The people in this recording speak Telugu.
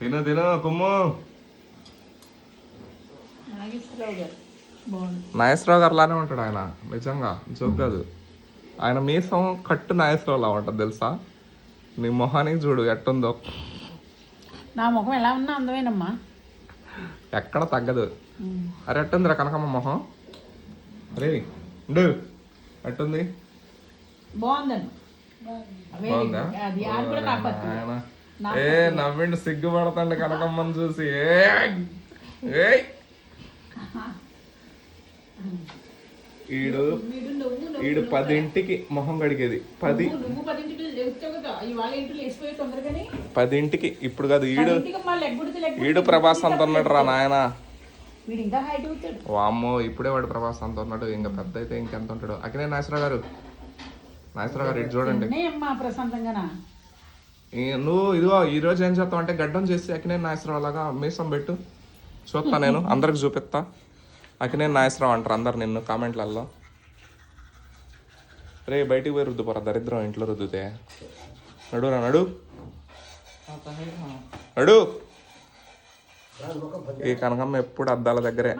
తిను తిను కొమ్ము. నాగేశ్వరరావు గారు. లానే ఉంటాడు ఆయన నిజంగా జోక్ కాదు. ఆయన మీసం కట్టు నాగేశ్వరరావు లా ఉంటుంది తెలుసా? నీ మొహానికి చూడు ఎట్టుందో. నా ముఖం ఎలా ఉన్నా అందమేనమ్మా. ఎక్కడ తగ్గదు. అరే ఎట్టుందిరా కనకమ్మ మొహం? అరే ఉండు. ఎట్టుంది? బాగుందండి. బాగుందా? ఏ నవ్విండు సిగ్గుపడతాండి కనకమ్మని చూసి! ఏయ్! ఈడు ఈడు పదింటికి మొహం కడిగేది. పది. పదింటికి ఇప్పుడు కాదు ఈడు ఈడు ప్రభాస్ అంత ఉన్నాడు రా నాయన. వామ్మో ఇప్పుడే వాడు ప్రభాస్ అంత ఉన్నాడు. ఇంకా పెద్ద అయితే ఇంకెంత ఉంటాడు. అక్కడే నాగేశ్వరరావు గారు. నాగేశ్వరరావు గారు ఇటు చూడండి. నువ్వు ఇదిగో ఈ రోజు ఏం చేస్తావు అంటే గడ్డం చేసి అకినే నాగేశ్వరరావు లాగా మీసం పెట్టు. చూస్తా నేను అందరికి చూపిస్తా అక్కినే నాగేశ్వరరావు అంటారు అందరు నిన్ను కామెంట్లలో రే బయటికి పోయి రుద్దుపోరా దరిద్రం ఇంట్లో రుద్దుతే. నడురా నడు. నడు. ఈ కనకమ్మ ఎప్పుడు అద్దాల దగ్గరే.